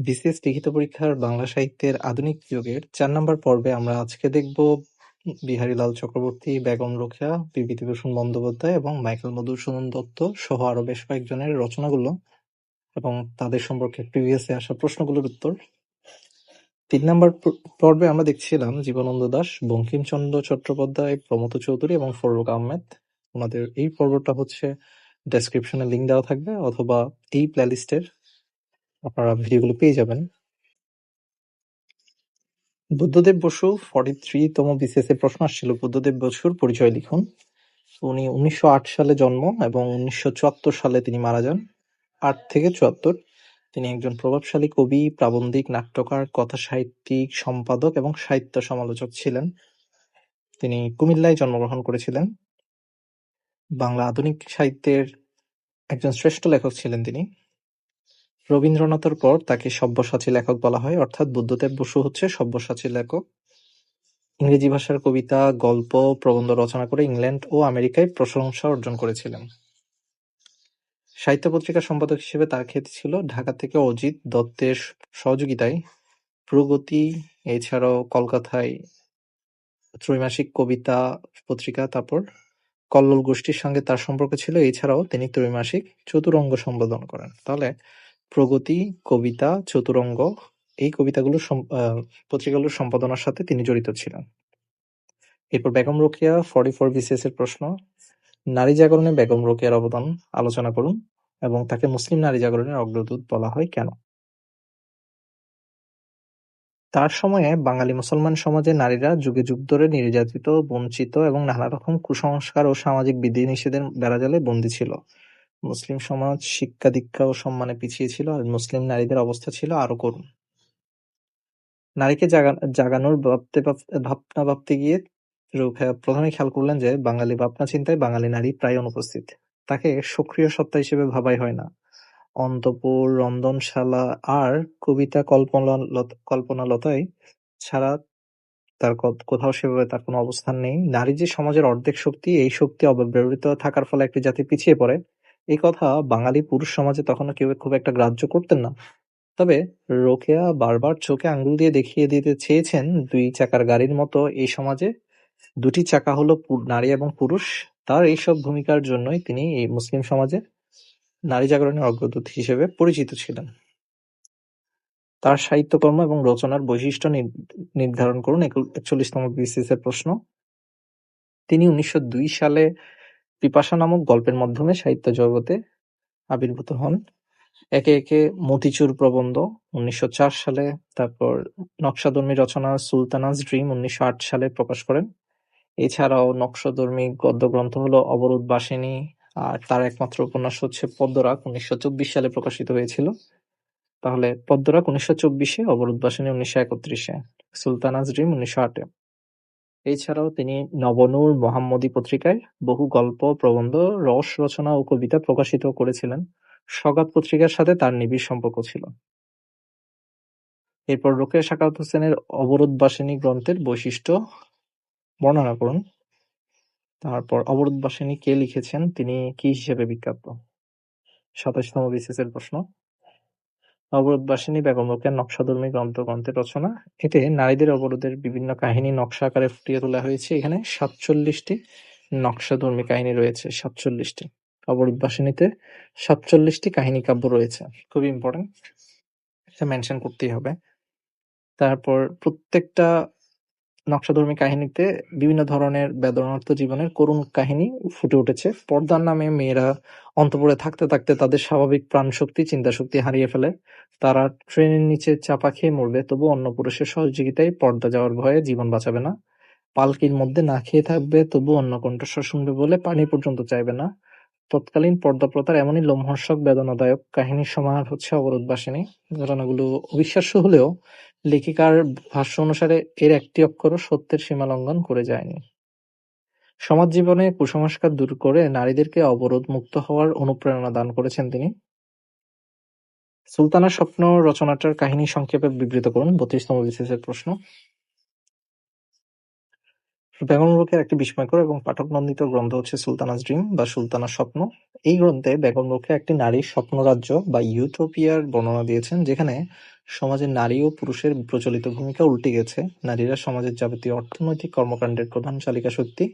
BCS লিখিত পরীক্ষার বাংলা সাহিত্যের আধুনিক যুগের চার নম্বর পর্বে আমরা আজকে দেখব বিহারীলাল চক্রবর্তী, বেগম রোকেয়া, বিভূতিভূষণ বন্দ্যোপাধ্যায় এবং মাইকেল মধুসূদন দত্ত সহ আরও বেশ কয়েকজনের রচনাগুলো এবং তাদের সম্পর্কে প্রিভিয়াসে আসা প্রশ্নগুলোর উত্তর। তিন নম্বর পর্বে আমরা দেখছিলাম জীবনানন্দ দাশ, বঙ্কিমচন্দ্র চট্টোপাধ্যায়, প্রমথ চৌধুরী এবং ফররুখ আহমেদ। ওনাদের এই পর্বটা হচ্ছে ডেসক্রিপশনে লিঙ্ক দেওয়া থাকবে অথবা এই প্লেলিস্টের আপনারা ভিডিওগুলো পেয়ে যাবেন। বুদ্ধদেব বসু ফর্টি থ্রি তম বিসিএস এর প্রশ্ন আসছিল, বুদ্ধদেব বসুর পরিচয় লিখুন। উনি উনিশশো আট সালে জন্ম এবং উনিশশো চুয়াত্তর সালে তিনি মারা যান। আট থেকে চুয়াত্তর। তিনি একজন প্রভাবশালী কবি, প্রাবন্ধিক, নাট্যকার, কথা সাহিত্যিক, সম্পাদক এবং সাহিত্য সমালোচক ছিলেন। তিনি কুমিল্লায় জন্মগ্রহণ করেছিলেন। বাংলা আধুনিক সাহিত্যের একজন শ্রেষ্ঠ লেখক ছিলেন তিনি। রবীন্দ্রনাথের পর তাকে সব্যসাচী লেখক বলা হয় অর্থাৎ বুদ্ধদেব বসু হচ্ছে সব্যসাচী লেখক। ইংরেজি ভাষার কবিতা, গল্প, প্রবন্ধ রচনা করে ইংল্যান্ড ও আমেরিকায় প্রশংসা অর্জন করেছিলেন। সাহিত্য পত্রিকার সম্পাদক হিসেবে তার খ্যাতি ছিল ঢাকা থেকে অজিত দত্তের সহযোগিতায়। প্রগতি এছাড়াও কলকাতায় ত্রৈমাসিক কবিতা পত্রিকা তারপর কল্লোল গোষ্ঠীর সঙ্গে তার সম্পর্ক ছিল এছাড়াও তিনি ত্রৈমাসিক চতুরঙ্গ সম্বোধন করেন। তাহলে প্রগতি, কবিতা, চতুরঙ্গ এই কবিতাগুলো পত্রিকাগুলোর সম্পাদনার সাথে তিনি জড়িত ছিলেন। এরপর বেগম রোকেয়া ফোর বিসিএস এর প্রশ্ন নারী জাগরণে বেগম রোকেয়ার অবদান আলোচনা করুন এবং তাকে মুসলিম নারী জাগরণের অগ্রদূত বলা হয় কেন? তার সময়ে বাঙালি মুসলমান সমাজে নারীরা যুগে যুগ ধরে নির্যাতিত, বঞ্চিত এবং নানা রকম কুসংস্কার ও সামাজিক বিধিনিষেধের বেড়াজালে বন্দী ছিল। মুসলিম সমাজ শিক্ষা দীক্ষা ও সম্মানে পিছিয়ে ছিল আর মুসলিম নারীদের অবস্থা ছিল আরও করুণ। নারীকে জাগানোর ভাবনা ভাবতে গিয়ে প্রথমে খেয়াল করলেন যে বাঙালি ভাবনা চিন্তায় বাঙালি নারী প্রায় অনুপস্থিত। তাকে সক্রিয় সত্তা হিসেবে ভাবাই হয় না। অন্তপুর, রন্ধনশালা আর কবিতা কল্পনালতায় ছাড়া তার কোথাও সেভাবে তার কোনো অবস্থান নেই। নারী যে সমাজের অর্ধেক শক্তি, এই শক্তি অব্যবহৃত থাকার ফলে একটি জাতি পিছিয়ে পড়ে, এই কথা বাঙালি পুরুষ সমাজে তখনও কেউ খুব একটা গ্রাহ্য করতেন না। তবে রোকেয়া বারবার চোখে আঙ্গুল দিয়ে দেখিয়ে দিতে চেয়েছেন দুই চাকার গাড়ির মতো এই সমাজে। দুটি চাকা হলো নারী এবং পুরুষ। তার এইসব ভূমিকার জন্যই তিনি এই মুসলিম সমাজে নারী জাগরণের অগ্রদূত হিসেবে পরিচিত ছিলেন। তার সাহিত্যকর্ম এবং রচনার বৈশিষ্ট্য নির্ধারণ করুন একচল্লিশতম বিসিএস এর প্রশ্ন। তিনি উনিশশো দুই সালে পিপাসা নামক গল্পের মাধ্যমে সাহিত্য জগতে আবির্ভূত হন একে একে মতিচুর প্রবন্ধ উনিশশো চার সালে, তারপর নকশাধর্মী রচনা সুলতানাস ড্রিম উনিশশো আট সালে প্রকাশ করেন। এছাড়াও নকশাধর্মী গদ্যগ্রন্থ হলো অবরোধ বাসিনী আর তার একমাত্র উপন্যাস হচ্ছে পদ্মরাগ উনিশশো সালে প্রকাশিত হয়েছিল। তাহলে পদ্মরাগ উনিশশো চব্বিশে অবরোধ বাসিনী উনিশশো একত্রিশে সুলতানাস ড্রিম উনিশশো আটে এছাড়াও তিনি নবনূর মোহাম্মদী পত্রিকায় বহু গল্প, প্রবন্ধ, রস রচনা ও কবিতা প্রকাশিত করেছিলেন। সগাত পত্রিকার সাথে তার নিবিড় সম্পর্ক ছিল। এরপর রোকেয়া সাখাওয়াত হোসেনের অবরোধবাসিনী গ্রন্থের বৈশিষ্ট্য বর্ণনা করুন। তারপর অবরোধবাসিনী কে লিখেছেন, তিনি কি হিসেবে বিখ্যাত? সাতাশতম এর প্রশ্ন। অবরোধবাসিনী বেগম রোকেয়ার নকশাধর্মী গ্রন্থ গ্রন্থের রচনা। এতে নারীদের অবরোধের বিভিন্ন কাহিনী নকশা আকারে ফুটিয়ে তোলা হয়েছে। এখানে সাতচল্লিশটি নকশাধর্মী কাহিনী রয়েছে, সাতচল্লিশটি অবরোধ বাসিনীতে সাতচল্লিশটি কাহিনী কাব্য রয়েছে, খুবই ইম্পর্টেন্ট এটা মেনশন করতেই হবে তারপর প্রত্যেকটা নকশাধর্মী কাহিনীতে বিভিন্ন ধরনের বেদনার্থ জীবনের করুণ কাহিনী ফুটে উঠেছে। পর্দার নামে মেয়েরা অন্তপুরে থাকতে থাকতে তাদের স্বাভাবিক প্রাণ শক্তি চিন্তা শক্তি হারিয়ে ফেলে। তারা ট্রেনের নিচে চাপা খেয়ে মরবে তবু অন্য পুরুষের সহযোগিতায় পর্দা যাওয়ার ভয়ে জীবন বাঁচাবে না। পালকির মধ্যে না খেয়ে থাকবে তবু অন্য কণ্ঠস্বর শুনবে বলে পানি পর্যন্ত চাইবে না। তৎকালীন পর্দা পর্দাপ্রথার এমনই লোমহর্ষক, বেদনাদায়ক কাহিনীর সমাহার হচ্ছে অবরোধবাসিনী ঘটনাগুলো অবিশ্বাস্য হলেও লেখিকার ভাষ্য অনুসারে এর একটি অক্ষরও সত্যের সীমালঙ্ঘন করে যায়নি। সমাজ জীবনে কুসংস্কার দূর করে নারীদেরকে অবরোধ মুক্ত হওয়ার অনুপ্রেরণা দান করেছেন তিনি। সুলতানার স্বপ্ন রচনাটার কাহিনী সংক্ষেপে বিবৃত করুন, বত্রিশতম বিশেষের প্রশ্ন। বেগম রোকেয়ার একটি বিস্ময়কর এবং পাঠক-নন্দিত গ্রন্থ হচ্ছে সুলতানাস ড্রিম বা সুলতানার স্বপ্ন। এই গ্রন্থে বেগম রোকেয়া একটি নারীর স্বপ্নরাজ্য বা ইউটোপিয়ার বর্ণনা দিয়েছেন, যেখানে সমাজে নারী ও পুরুষের প্রচলিত ভূমিকা উল্টে গেছে, নারীরা সমাজের যাবতীয় অর্থনৈতিক কর্মকাণ্ডের প্রধান চালিকা শক্তি,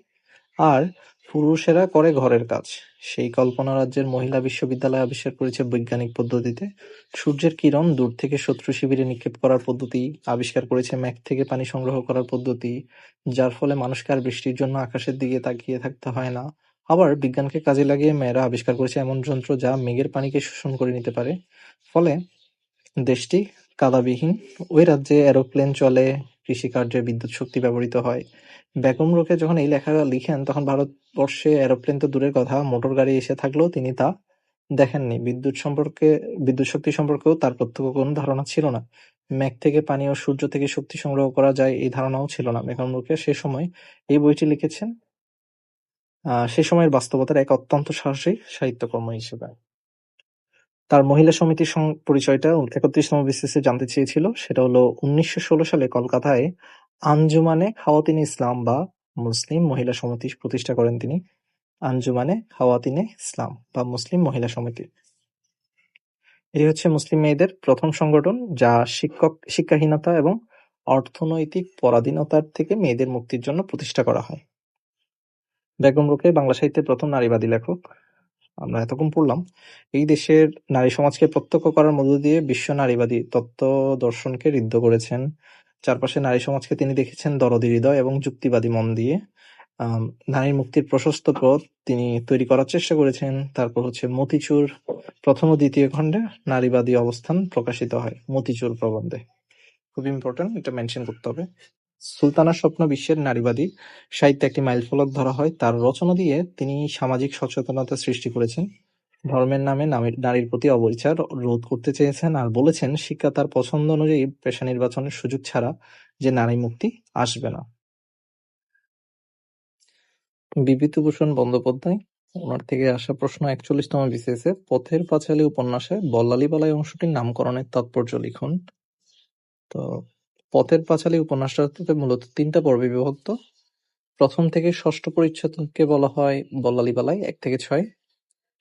আর পুরুষেরা করে ঘরের কাজ। সেই কল্পনা রাজ্যের মহিলা বিশ্ববিদ্যালয় আবিষ্কার করেছে বৈজ্ঞানিক পদ্ধতিতে, সূর্যের কিরণ দূর থেকে শত্রু শিবিরে নিক্ষেপ করার পদ্ধতি, আবিষ্কার করেছে মেঘ থেকে পানি সংগ্রহ করার পদ্ধতি, যার ফলে মানুষকে আর বৃষ্টির জন্য আকাশের দিকে তাকিয়ে থাকতে হয় না। আবার বিজ্ঞানকে কাজে লাগিয়ে মেয়েরা আবিষ্কার করেছে এমন যন্ত্র যা মেঘের পানিকে শোষণ করে নিতে পারে। ফলে দেশটি কাদাবিহীন। ওই রাজ্যে এরোপ্লেন চলে, কৃষিকার্যে বিদ্যুৎ শক্তি ব্যবহৃত হয়। বেগম রোকেয়া যখন এই লেখা লিখেন তখন ভারতবর্ষে এরোপ্লেন তো দূরের কথা, মোটর গাড়ি এসে থাকলেও তিনি তা দেখেননি। বিদ্যুৎ সম্পর্কে বিদ্যুৎ শক্তি সম্পর্কেও তার প্রত্যক্ষ কোনো ধারণা ছিল না। মেঘ থেকে পানি ও সূর্য থেকে শক্তি সংগ্রহ করা যায় এই ধারণাও ছিল না। বেগম রোকেয়া সে সময় এই বইটি লিখেছেন সে সময়ের বাস্তবতার এক অত্যন্ত সাহসী সাহিত্যকর্ম হিসেবে। তার মহিলা সমিতির পরিচয়টা একত্রিশতম বিসিসি জানতে চেয়েছিল। সেটা হলো উনিশশো ষোলো সালে কলকাতায় আঞ্জুমানে খাওয়াতিনে ইসলাম বা মুসলিম মহিলা সমিতি প্রতিষ্ঠা করেন তিনি। আঞ্জুমানে খাওয়াতিনে ইসলাম বা মুসলিম মহিলা সমিতি। এটি হচ্ছে মুসলিম মেয়েদের প্রথম সংগঠন, যা শিক্ষক শিক্ষাহীনতা এবং অর্থনৈতিক পরাধীনতার থেকে মেয়েদের মুক্তির জন্য প্রতিষ্ঠা করা হয়। বেগম রোকে বাংলা সাহিত্যের প্রথম নারীবাদী লেখক। আমরা এতক্ষণ পড়লাম। এই দেশের নারী সমাজকে প্রত্যক্ষ করার মধ্য দিয়ে বিশ্ব নারীবাদী তত্ত্ব দর্শনকে ঋদ্ধ করেছেন। চারপাশে নারী সমাজকে তিনি দেখেছেন দরদি হৃদয় এবং যুক্তিবাদী মন দিয়ে। নারীর মুক্তির প্রশস্ত পথ তিনি তৈরি করার চেষ্টা করেছেন। তারপর হচ্ছে মতিচুর প্রথম ও দ্বিতীয় খণ্ডে নারীবাদী অবস্থান প্রকাশিত হয় মতিচুর প্রবন্ধে। খুব ইম্পর্টেন্ট এটা মেনশন করতে হবে। সুলতানার স্বপ্ন বিশ্বের নারীবাদী সাহিত্যে একটি মাইলফলক ধরা হয়। তার রচনা দিয়ে তিনি সামাজিক সচেতনতা সৃষ্টি করেছেন। ধর্মের নামে নারীর প্রতি অবৈচার রোধ করতে চেয়েছেন আর বলেছেন, শিক্ষা তার পছন্দ অনুযায়ী পেশা নির্বাচনের সুযোগ ছাড়া যে নারী মুক্তি আসবে না। বিভূতিভূষণ বন্দ্যোপাধ্যায়, ওনার থেকে আসা প্রশ্ন একচল্লিশতম বিসিএসে পথের পাঁচালী উপন্যাসে বল্লালী বালাই অংশটির নামকরণের তাৎপর্য লিখুন। তো পথের পাঁচালী উপন্যাসটাতে মূলত তিনটা পর্বে বিভক্ত। প্রথম থেকে ষষ্ঠ পরিচ্ছদকে বলা হয় বল্লালী বালাই এক থেকে ছয়।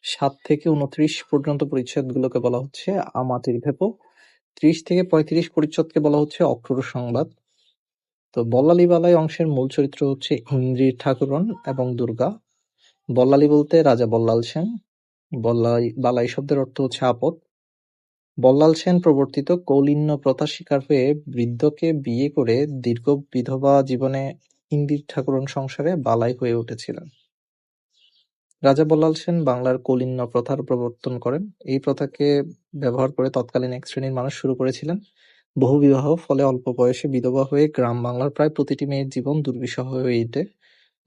সাত থেকে উনত্রিশ পর্যন্ত পরিচ্ছদগুলোকে বলা হচ্ছে আমাতির ভেপো। ত্রিশ থেকে পঁয়ত্রিশ পরিচ্ছদকে বলা হচ্ছে অক্রুর সংবাদ। তো বল্লালী বালাই অংশের মূল চরিত্র হচ্ছে ইন্দ্রির ঠাকুরন এবং দুর্গা। বল্লালী বলতে রাজা বল্লাল সেন। বল্লাই বালাই শব্দের অর্থ হচ্ছে আপদ। বল্লাল সেন প্রবর্তিত কৌলিন্য প্রথা শিকার হয়ে বৃদ্ধকে বিয়ে করে দীর্ঘ বিধবা জীবনে ইন্দির ঠাকুরন সংসারে বালাই হয়ে উঠেছিলেন রাজা বল্লাল সেন বাংলার কৌলিন্য প্রথার প্রবর্তন করেন। এই প্রথাকে ব্যবহার করে তৎকালীন এক শ্রেণির মানুষ শুরু করেছিলেন বহুবিবাহ, ফলে অল্প বয়সে বিধবা হয়ে গ্রাম বাংলার প্রায় প্রতিটি মেয়ের জীবন দুর্বিষহ হয়ে ওঠে।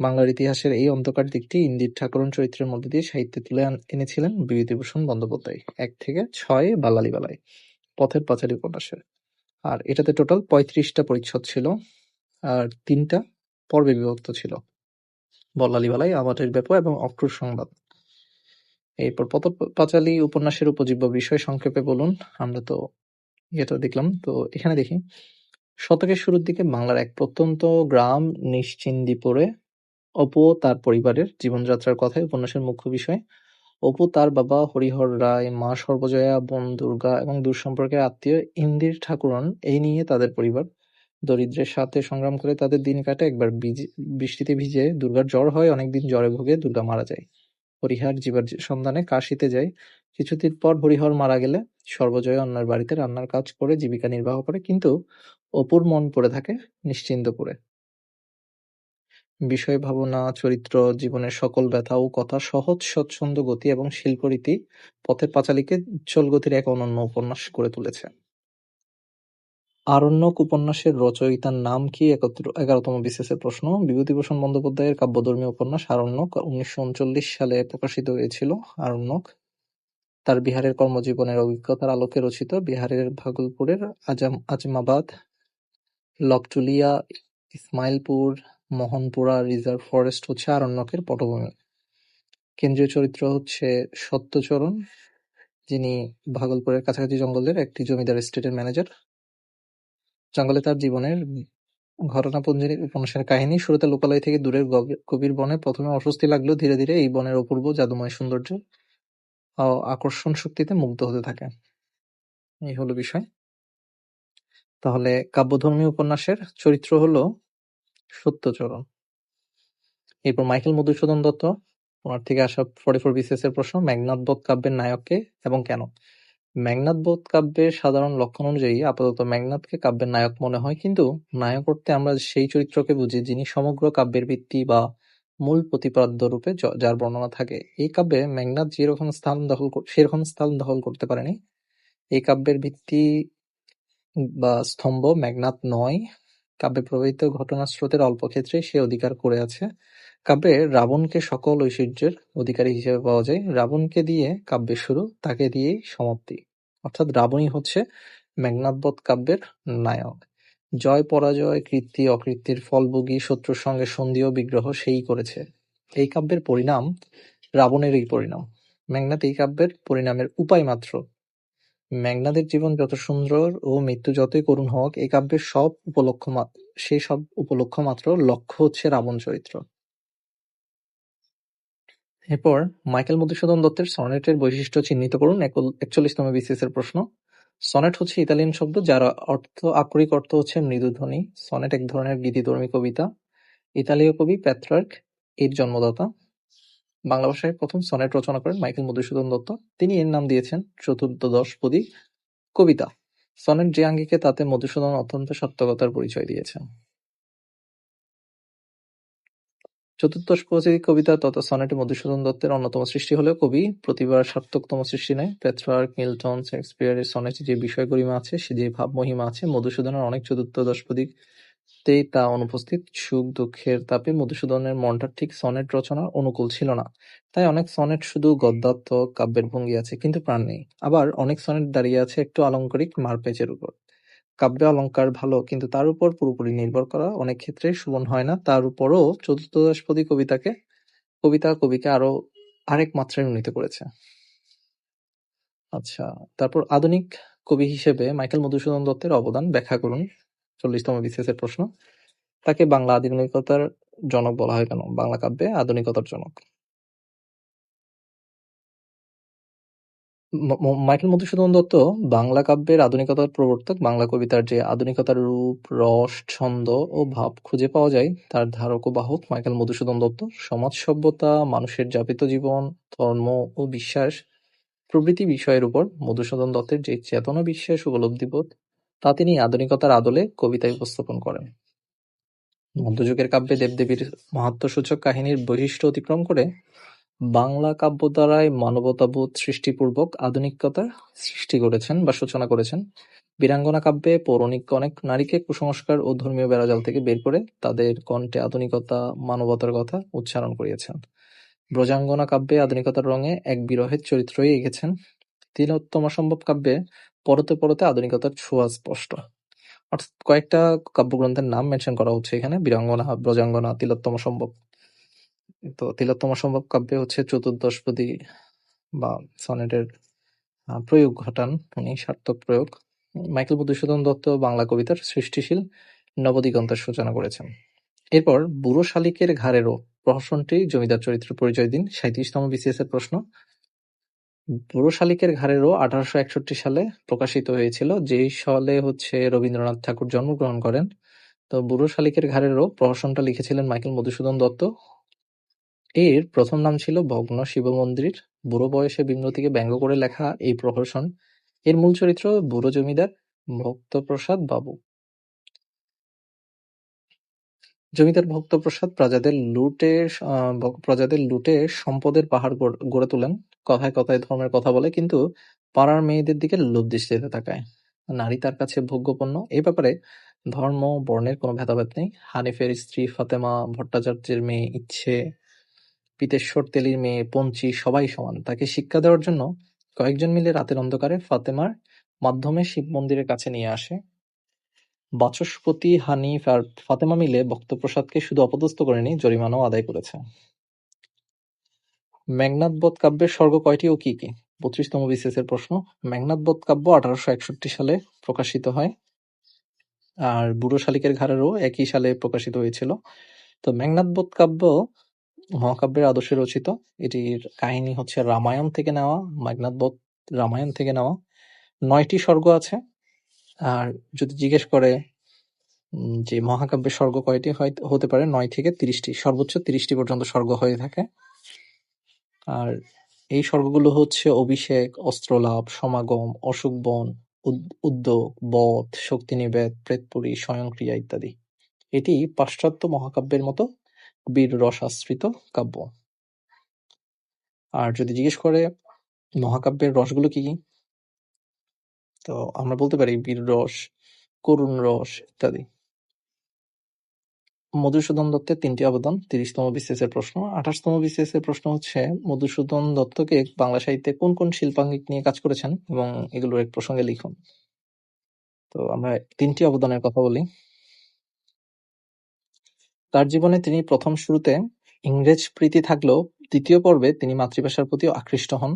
বাংলার ইতিহাসের এই অন্ধকার দিকটি ইন্দির ঠাকুরন চরিত্রের মধ্যে দিয়ে সাহিত্যে তুলে এনেছিলেন বিভূতিভূষণ বন্দ্যোপাধ্যায়। এক থেকে ছয় বাল্লালী বালাই পথের পাঁচালী উপন্যাসের। আর এটাতে টোটাল পঁয়ত্রিশটা পরিচ্ছদ ছিল আর তিনটা পর্বে বিভক্ত ছিল। বল্লালীবালাই, আমাদের ব্যাপক এবং অক্রুর সংবাদ। এরপর পথ পাঁচালী উপন্যাসের উপজীব্য বিষয় সংক্ষেপে বলুন আমরা তো ইয়েটা দেখলাম তো এখানে দেখি শতকের শুরুর দিকে বাংলার এক প্রত্যন্ত গ্রাম নিশ্চিন্দিপুরে অপু তার পরিবারের জীবনযাত্রার কথাই উপন্যাসের মুখ্য বিষয়। অপু তার বাবা হরিহর রায়, মা সর্বজয়া, বোন দুর্গা এবং দূর সম্পর্কের আত্মীয় ইন্দির ঠাকুরন এই নিয়ে তাদের পরিবার। দরিদ্রের সাথে সংগ্রাম করে তাদের দিন কাটে। একবার বৃষ্টিতে ভিজে দুর্গার জ্বর হয়, অনেকদিন জ্বরে ভুগে দুর্গা মারা যায়। হরিহর জীবার সন্ধানে কাশিতে যায়। কিছুদিন পর হরিহর মারা গেলে সর্বজয় অন্যের বাড়িতে রান্নার কাজ করে জীবিকা নির্বাহ করে। কিন্তু অপুর মন পড়ে থাকে নিশ্চিন্তপুরে। বিষয়, ভাবনা, চরিত্র, জীবনের সকল ব্যথা ও কথা সহজ, স্বচ্ছন্দ গতি এবং শিল্পরীতি পথের পাঁচালীকে উচ্ছল গতির এক অনন্য উপন্যাস করে তুলেছে। আরণ্যক উপন্যাসের রচয়িতার নাম কি? এগারোতম বিসিএসের প্রশ্ন। বিভূতিভূষণ বন্দ্যোপাধ্যায়ের কাব্যধর্মী উপন্যাস আরণ্যক উনিশশো উনচল্লিশ সালে প্রকাশিত হয়েছিল। আরণ্যক, তার বিহারের কর্মজীবনের অভিজ্ঞতার আলোকে রচিত। বিহারের ভাগলপুরের আজমাবাদ লকটুলিয়া ইসমাইলপুর মোহনপুরা রিজার্ভ ফরেস্ট হচ্ছে আরণ্যকের পটভূমি। কেন্দ্রীয় চরিত্র হচ্ছে সত্যচরণ, যিনি ভাগলপুরের কাছাকাছি জঙ্গলের একটি জমিদার এস্টেটের ম্যানেজার। জঙ্গলে তার জীবনের ঘটনাপুঞ্জের উপন্যাসের কাহিনী শুরুতে লোকালয় থেকে দূরের গভীর বনে প্রথমে অস্বস্তি লাগলেও ধীরে ধীরে এই বনের অপূর্ব জাদুময় সৌন্দর্য আকর্ষণ শক্তিতে মুগ্ধ হতে থাকে। এই হলো বিষয়। তাহলে কাব্যধর্মী উপন্যাসের চরিত্র হলো সত্যচরণ। এরপর মাইকেল মধুসূদন দত্ত, ওনার থেকে আসা ফর্টি ফোর বিসিএস এর প্রশ্ন মেঘনাদ বোধ কাব্যের নায়ককে এবং কেন? মেঘনাদ বোধ কাব্যের সাধারণ লক্ষণ অনুযায়ী আপাতত মেঘনাদকে কাব্যের নায়ক মনে হয়, কিন্তু নায়ক অর্থে আমরা সেই চরিত্রকে বুঝি যিনি সমগ্র কাব্যের ভিত্তি বা মূল প্রতিপাদ্য রূপে যার বর্ণনা থাকে। এই কাব্যে মেঘনাদ যেরকম স্থান দখল সেরকম স্থান দখল করতে পারেনি। এই কাব্যের ভিত্তি বা স্তম্ভ মেঘনাদ নয় কাব্যে প্রবাহিত ঘটনাস্রোতের অল্প ক্ষেত্রেই সে অধিকার করে আছে। কাব্যে রাবণকে সকল ঐশ্বর্যের অধিকারী হিসেবে পাওয়া যায়। রাবণকে দিয়ে কাব্যের শুরু, তাকে দিয়েই সমাপ্তি। অর্থাৎ রাবণই হচ্ছে মেঘনাদবধ কাব্যের নায়ক। জয়, পরাজয়, কৃত্তি, অকৃত্তির ফলভোগী, শত্রুর সঙ্গে সন্ধি ও বিগ্রহ সেই করেছে। এই কাব্যের পরিণাম রাবণের এই পরিণাম। মেঘনাদ এই কাব্যের পরিণামের উপায় মাত্র মেঘনাদের জীবন যত সুন্দর ও মৃত্যু যতই করুণ হোক, এই কাব্যের সব উপলক্ষ সেই সব উপলক্ষ মাত্র লক্ষ্য হচ্ছে রাবণ চরিত্র। এরপর মাইকেল মধুসূদন দত্তের সনেটের বৈশিষ্ট্য চিহ্নিত করুন একচল্লিশতম বিসিএস এর প্রশ্ন। সনেট হচ্ছে ইতালিয়ান শব্দ যার অর্থ, আক্ষরিক অর্থ হচ্ছে মৃদুধ্বনি। সনেট এক ধরনের গীতিধর্মী কবিতা। ইতালীয় কবি প্যাট্রার্ক, এর জন্মদাতা। বাংলা ভাষায় প্রথম সনেট রচনা করেন মাইকেল মধুসূদন দত্ত। তিনি এর নাম দিয়েছেন চতুর্দশপদী কবিতা। সনেট যে আঙ্গিকে তাতে মধুসূদন অত্যন্ত সত্যকতার পরিচয় দিয়েছেন। চতুর্দশপদী কবিতা তথা সনেটে মধুসূদন দত্তের অন্যতম সৃষ্টি হলেও কবি প্রতিবার সার্থকতম সৃষ্টি নয়। পেট্রার্ক, মিল্টন, শেক্সপিয়ারের সনেটে যে বিষয়-গরিমা আছে, সে যে ভাব-মহিমা আছে, মধুসূদনের অনেক চতুর্দশপদীতেই তা অনুপস্থিত। সুখ-দুঃখের তাপে মধুসূদনের মনটা ঠিক সনেট রচনার অনুকূল ছিল না। তাই অনেক সনেট শুধু গদ্যাত্মক কাব্যের ভঙ্গি আছে, কিন্তু প্রাণ নেই। আবার অনেক সনেট দাঁড়িয়ে আছে একটু আলংকারিক মারপ্যাঁচের উপর। কাব্যে অলঙ্কার ভালো, কিন্তু তার উপর পুরোপুরি নির্ভর করা অনেক ক্ষেত্রে শোভন হয় না। তার উপরও চতুর্দশপদী কবিতাকে কবিতা কবিকে আরও আরেক মাত্রায় উন্নীত করেছে। আচ্ছা, তারপর আধুনিক কবি হিসেবে মাইকেল মধুসূদন দত্তের অবদান ব্যাখ্যা করুন। চল্লিশতম বিসিএস এর প্রশ্ন। তাকে বাংলা আধুনিকতার জনক বলা হয় কেন? বাংলা কাব্যে আধুনিকতার জনক। মাইকেল মধুসূদন দত্ত বাংলা কাব্যের আধুনিকতার প্রবর্তক। বাংলা কবিতার যে আধুনিকতার রূপ, রস, ছন্দ ও ভাব খুঁজে পাওয়া যায় তার ধারক ও বাহক মাইকেল মধুসূদন দত্ত। সমাজ সভ্যতা, মানুষের যাপিত জীবন, ধর্ম ও বিশ্বাস প্রভৃতি বিষয়ের উপর মধুসূদন দত্তের যে চেতনা বিশ্বাস উপলব্ধিবোধ তা তিনি আধুনিকতার আদলে কবিতায় উপস্থাপন করেন। মধ্যযুগের কাব্যে দেবদেবীর মাহাত্ম্যসূচক কাহিনীর বৈশিষ্ট্য অতিক্রম করে বাংলা কাব্য দ্বারাই মানবতাবোধ সৃষ্টিপূর্বক আধুনিকতার সৃষ্টি করেছেন বা সূচনা করেছেন। বীরাঙ্গনা কাব্যে পৌরাণিক অনেক নারীকে কুসংস্কার ও ধর্মীয় বেড়াজাল থেকে বের করে তাদের কণ্ঠে আধুনিকতা, মানবতার কথা উচ্চারণ করিয়েছেন। ব্রজাঙ্গনা কাব্যে আধুনিকতার রঙে এক বিরহের চরিত্রই এঁকেছেন। তিলোত্তমাসম্ভব কাব্যে পরতে পরতে আধুনিকতার ছোঁয়া স্পষ্ট। অর্থাৎ কয়েকটা কাব্যগ্রন্থের নাম মেনশন করা হচ্ছে এখানে। বীরাঙ্গনা, ব্রজাঙ্গনা, তিলোত্তম সম্ভব। তো তিলোত্তমা সম্ভব কাব্যে হচ্ছে চতুর্দশপদী বা সনেটের প্রয়োগ ঘটান। উনি সার্থক প্রয়োগ। মাইকেল মধুসূদন দত্ত বাংলা কবিতার সৃষ্টিশীল নবদিগন্তের সূচনা করেছেন। এরপর বুড়ো শালিকের ঘাড়েরও প্রহসনটি জমিদার চরিত্র পরিচয় দিন। সাঁত্রিশতম বিসিএস এর প্রশ্ন বুড়ো শালিকের ঘাড়েরও আঠারোশো একষট্টি সালে প্রকাশিত হয়েছিল, যেই সালে হচ্ছে রবীন্দ্রনাথ ঠাকুর জন্মগ্রহণ করেন তো বুড়ো শালিকের ঘাড়েরও প্রহসনটা লিখেছিলেন মাইকেল মধুসূদন দত্ত এর প্রথম নাম ছিল ভগ্ন শিবমন্দির। বুড়ো বয়সে বিমূর্তিকে ব্যঙ্গ করে লেখা এই প্রহসন, এর মূল চরিত্র বুড়ো জমিদার ভক্তপ্রসাদ বাবু। জমিদার ভক্তপ্রসাদ প্রজাদের লুটে প্রজাদের লুটে সম্পদের পাহাড় গড়ে তোলেন। কথায় কথায় ধর্মের কথা বলে, কিন্তু পাড়ার মেয়েদের দিকে লোভ দৃষ্টিতে তাকায়। নারী তার কাছে ভোগ্যপণ্য। এই ব্যাপারে ধর্ম, বর্ণের কোনো ভেদাভেদ নেই। হানিফের স্ত্রী ফাতেমা ভট্টাচার্যের মেয়ে ইচ্ছে পিতেশ্বর তেলির মেয়ে পঞ্চি সবাই সমান তাকে শিক্ষা দেওয়ার জন্য কয়েকজন মিলে রাতের অন্ধকারে ফাতেমার মাধ্যমে শিব মন্দিরের কাছে নিয়ে আসে বাচস্পতি, হানিফ আর ফাতেমা মিলে ভক্তপ্রসাদকে শুধু অপদস্থ করেনি, জরিমানাও আদায় করেছে মেঘনাদ বধ কাব্যের স্বর্গ কয়টি ও কি কি? বত্রিশতম বিসিএস এর প্রশ্ন। মেঘনাদ বধ কাব্য আঠারোশো একষট্টি সালে প্রকাশিত হয়। আর বুড়ো শালিকের ঘাড়েরও একই সালে প্রকাশিত হয়েছিল। তো মেঘনাদ বধ কাব্য মহাকাব্যের আদর্শে রচিত। এটির কাহিনী হচ্ছে রামায়ণ থেকে নেওয়া, মেঘনাদ বধ রামায়ণ থেকে নেওয়া। নয়টি স্বর্গ আছে। আর যদি জিজ্ঞেস করে যে মহাকাব্যের স্বর্গ কয়টি হয় হতে পারে নয় থেকে তিরিশটি। সর্বোচ্চ তিরিশটি পর্যন্ত স্বর্গ হয়ে থাকে। আর এই স্বর্গগুলো হচ্ছে অভিষেক, অস্ত্রলাভ, সমাগম অসুখবন উদ- উদ্যোগ, বধ শক্তিনিবেদ প্রেতপুরী, স্বয়ংক্রিয়া ইত্যাদি। এটি পাশ্চাত্য মহাকাব্যের মতো বীর রসাশ্রিত কাব্য। আর যদি জিজ্ঞেস করে, মহাকাব্যের রসগুলো কি কি? তো আমরা বলতে পারি বীর রস, করুণ রস ইত্যাদি। মধুসূদন দত্তের তিনটি অবদান, তিরিশতম বিসিএস এর প্রশ্ন। আঠাশতম বিসিএস এর প্রশ্ন হচ্ছে, মধুসূদন দত্তকে বাংলা সাহিত্যে কোন কোন শিল্পাঙ্গিক নিয়ে কাজ করেছেন? এবং এগুলোর এক প্রসঙ্গে লিখুন। তো আমরা তিনটি অবদানের কথা বলি। তার জীবনে তিনি প্রথম শুরুতে ইংরেজ প্রীতি থাকলেও দ্বিতীয় পর্বে তিনি মাতৃভাষার প্রতি আকৃষ্ট হন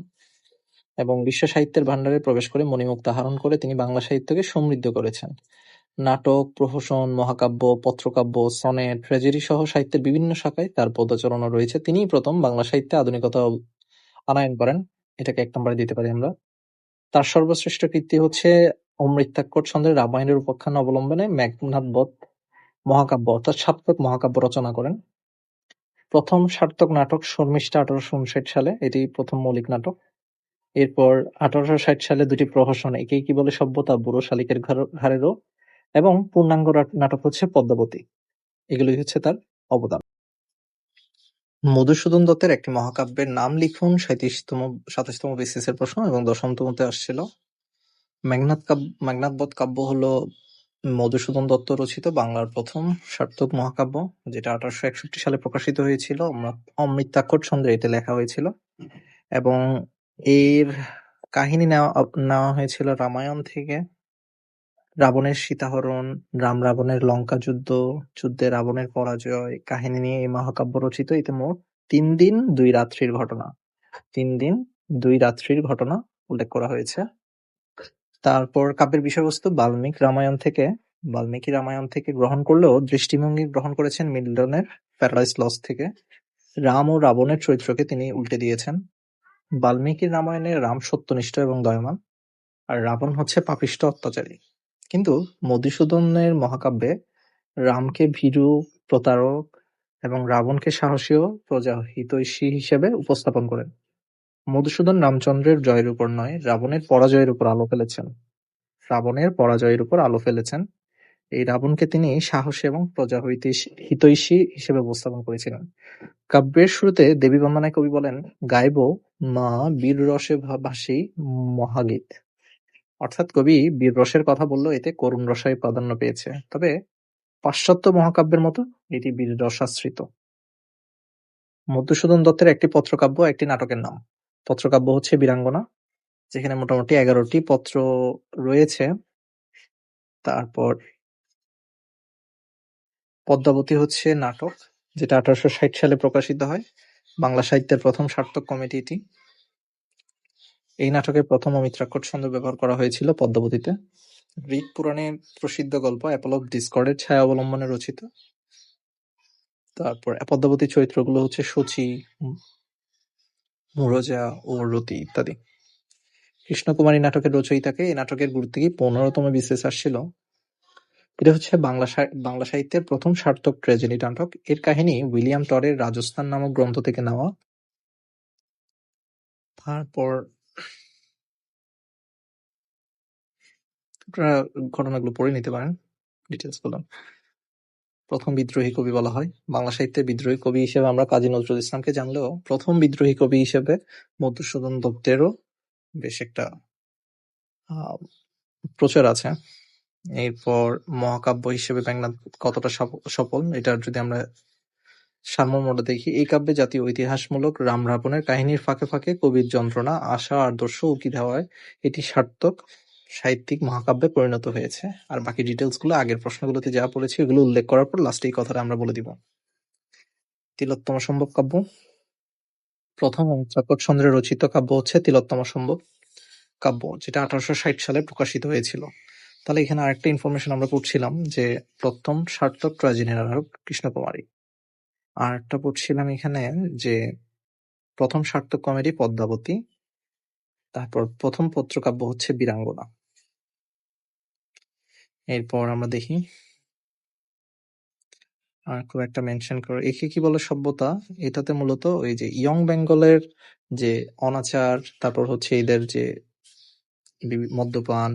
এবং বিশ্ব সাহিত্যের ভান্ডারে প্রবেশ করে মণিমুক্তা আহরণ করে তিনি বাংলা সাহিত্যকে সমৃদ্ধ করেছেন। নাটক, প্রহসন, মহাকাব্য, পত্রকাব্য, সনেট, ট্র্যাজেডি সহ সাহিত্যের বিভিন্ন শাখায় তার পদচারণা রয়েছে। তিনিই প্রথম বাংলা সাহিত্যে আধুনিকতা আনয়ন করেন। এটাকে এক নম্বরে দিতে পারি আমরা। তার সর্বশ্রেষ্ঠ কীর্তি হচ্ছে অমৃতাক্ষর ছন্দের রামায়ণের উপাখ্যান অবলম্বনে মেঘনাদবধ মহাকাব্য অর্থাৎ সার্থক মহাকাব্য রচনা করেন। প্রথম সার্থক নাটক শর্মিষ্ঠা আঠারোশো উনষাট সালে এটি প্রথম মৌলিক নাটক। এরপর আঠারোশো ষাট সালে দুটি প্রহসন একেই কি বলে সভ্যতা বুড়ো শালিকের ঘাড়েরও এবং পূর্ণাঙ্গ নাটক হচ্ছে পদ্মাবতী। এগুলোই হচ্ছে তার অবদান। মধুসূদন দত্তের একটি মহাকাব্যের নাম লিখুন সাঁত্রিশতম সাতাশতম বিসিএস এর প্রশ্ন এবং দশমতমতে আসছিল। মেঘনাথ কাব্য মেঘনাথবধ কাব্য হলো মধুসূদন দত্ত রচিত বাংলার প্রথম সার্থক মহাকাব্য, যেটা আঠারোশো একষট্টি সালে প্রকাশিত হয়েছিল। অমৃতাক্ষর ছন্দে এতে লেখা হয়েছিল। এবং এর কাহিনী নেওয়া নেওয়া হয়েছিল রামায়ণ থেকে। রাবণের সীতাহরণ, রাম-রাবণের লঙ্কা যুদ্ধ, যুদ্ধে রাবণের পরাজয় কাহিনী নিয়ে এই মহাকাব্য রচিত। এতে মোট তিন দিন দুই রাত্রির ঘটনা তিন দিন দুই রাত্রির ঘটনা উল্লেখ করা হয়েছে। তারপর কাব্যের বিষয়বস্তু বাল্মীক রামায়ণ থেকে বাল্মীকি রামায়ণ থেকে গ্রহণ করলেও দৃষ্টিভঙ্গি গ্রহণ করেছেন মিল্টনের প্যারাডাইস লস থেকে। রাম ও রাবণের চরিত্রকে তিনি উল্টে দিয়েছেন। বাল্মীকি রামায়ণে রাম সত্যনিষ্ঠ এবং দয়মান আর রাবণ হচ্ছে পাপিষ্ট অত্যাচারী। কিন্তু মধুসূদনের মহাকাব্যে রামকে ভীরু, প্রতারক এবং রাবণকে সাহসী ও প্রজাহিতৈষী হিসেবে উপস্থাপন করেন। মধুসূদন রামচন্দ্রের জয়ের উপর নয়, রাবণের পরাজয়ের উপর আলো ফেলেছেন। রাবণের পরাজয়ের উপর আলো ফেলেছেন। এই রাবণকে তিনি সাহসী এবং প্রজাহিতৈষী হিসেবে উপস্থাপন করেছিলেন। কাব্যের শুরুতে দেবী বন্দনায় কবি বলেন, গাইব মা বীর রসে ভাসি মহাগীত। অর্থাৎ কবি বীররসের কথা বলল এতে করুণ রসাই প্রাধান্য পেয়েছে, তবে পাশ্চাত্য মহাকাব্যের মতো এটি বীররসাশ্রিত। মধুসূদন দত্তের একটি পত্রকাব্য একটি নাটকের নাম। পত্রকাব্য হচ্ছে বীরাঙ্গনা, যেখানে মোটামুটি এগারোটি পত্র রয়েছে। তারপর পদ্মাবতী হচ্ছে নাটক, যেটা আঠারোশো ষাট সালে প্রকাশিত হয়। বাংলা সাহিত্যের প্রথম সার্থক কমিটি এটি। এই নাটকের প্রথম অমিত্রাক্ষর ছন্দ ব্যবহার করা হয়েছিল পদ্মাবতীতে। গ্রিক পুরাণে প্রসিদ্ধ গল্প অ্যাপল অফ ডিসকর্ডের ছায়া অবলম্বনে রচিত। তারপর পদ্মাবতীর চরিত্রগুলো হচ্ছে শচী, মুরজা ও রতি ইত্যাদি। কৃষ্ণকুমারী নাটকের রচয়িতাকে এই নাটকের গুরুত্ব কি পনেরোতম বিশেষ আসছিল এটা হচ্ছে বাংলা বাংলা সাহিত্যের প্রথম সার্থক ট্র্যাজেডি নাটক এর কাহিনী উইলিয়াম টরের রাজস্থান নামক গ্রন্থ থেকে নেওয়া তারপর আপনারা ঘটনাগুলো পড়ে নিতে পারেন। ডিটেলসগুলো প্রথম বিদ্রোহী কবি বলা হয়। বাংলা সাহিত্যের বিদ্রোহী কবি হিসেবে আমরা কাজী নজরুল ইসলামকে জানলেও প্রথম বিদ্রোহী কবি হিসেবে মধুসূদন দত্তেরও বেশ একটা প্রচার আছে। এরপর মহাকাব্য হিসেবে মেঘনাদ কতটা সফল, এটা যদি আমরা সারমর্মটা দেখি। এই কাব্যে জাতীয় ঐতিহাসমূলক রাম রাবণের কাহিনীর ফাঁকে ফাঁকে কবির যন্ত্রণা, আশা, আদর্শ উকি দেওয়ায় এটি সার্থক সাহিত্যিক মহাকাব্যে পরিণত হয়েছে। আর বাকি ডিটেলসগুলো আগের প্রশ্নগুলোতে যা পড়েছি ওগুলো উল্লেখ করার পর লাস্টে এই কথাটা আমরা বলে দিব। তিলোত্তম সম্ভব কাব্য? প্রথম অমিত্রাক্ষর চন্দ্রের রচিত কাব্য হচ্ছে তিলোত্তম সম্ভব কাব্য, যেটা আঠারোশো ষাট সালে প্রকাশিত হয়েছিল। তাহলে এখানে আরেকটা ইনফরমেশন আমরা পড়ছিলাম যে প্রথম সার্থক ট্রাজেডি নাটক কৃষ্ণকুমারী। আর একটা পড়ছিলাম এখানে যে প্রথম সার্থক কমেডি পদ্মাবতী, তারপর প্রথম পত্রকাব্য হচ্ছে বীরাঙ্গনা। এরপর আমরা দেখি আর খুব একটা মেনশন করে, একে কি বলে সভ্যতা? এটাতে মূলত ওই যে ইয়ং বেঙ্গলের যে অনাচার, তারপর হচ্ছে এদের যে মদ্যপান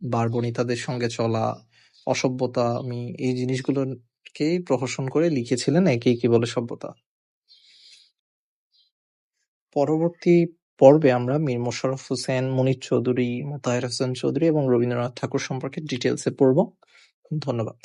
বারবণিতাদের সঙ্গে চলা, অসভ্যতা, আমি এই জিনিসগুলোকেই প্রহসন করে লিখেছিলেন একেই কি বলে সভ্যতা পরবর্তী পর্বে আমরা মীর মোশাররফ হোসেন, মনির চৌধুরী, মোতাহার হোসেন চৌধুরী এবং রবীন্দ্রনাথ ঠাকুর সম্পর্কে ডিটেলসে পড়ব। ধন্যবাদ।